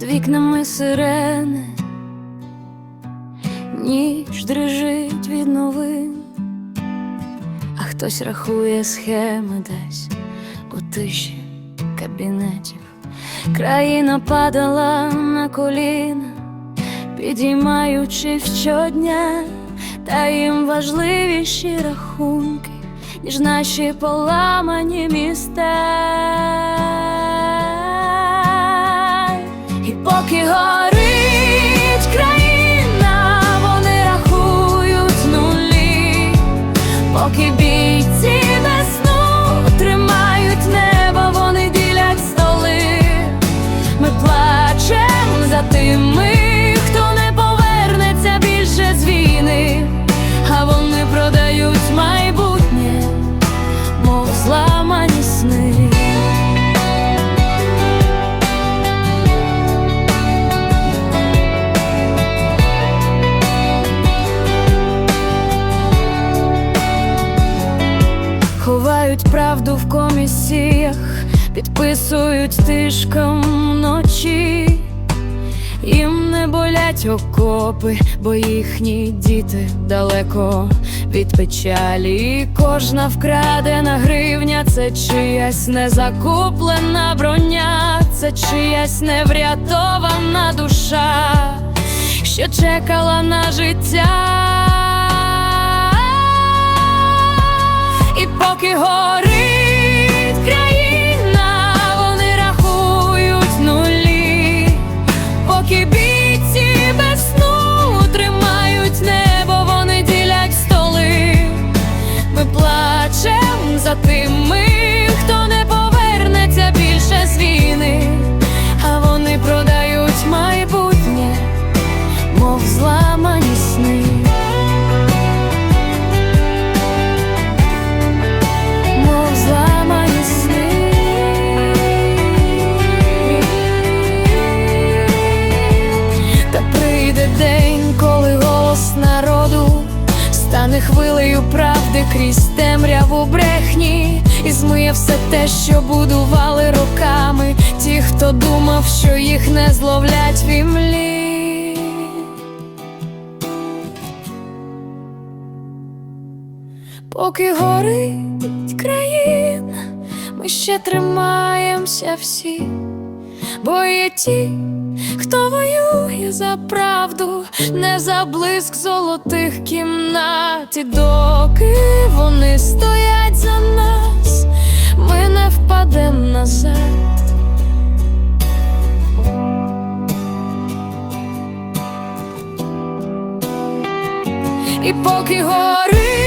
вікнами сирени, ніч дрижить від новин, а хтось рахує схеми десь у тиші кабінетів. Країна падала на коліна, підіймаючи щодня, та їм важливіші рахунки, ніж наші поламані міста. Правду в комісіях, підписують тишком вночі. Їм не болять окопи, бо їхні діти далеко від печалі. І Кожна вкрадена гривня це чиясь незакуплена броня, це чиясь неврятована душа, що чекала на життя. Поки горить хвилею правди крізь темряву брехні. І змиє все те, що будували роками, ті, хто думав, що їх не зловлять в. Поки горить країна, ми ще тримаємося всі, бо є ті, хто воює за правду, не за блиск золотих кімнат, і доки вони стоять за нас, ми не впадем назад. І поки горить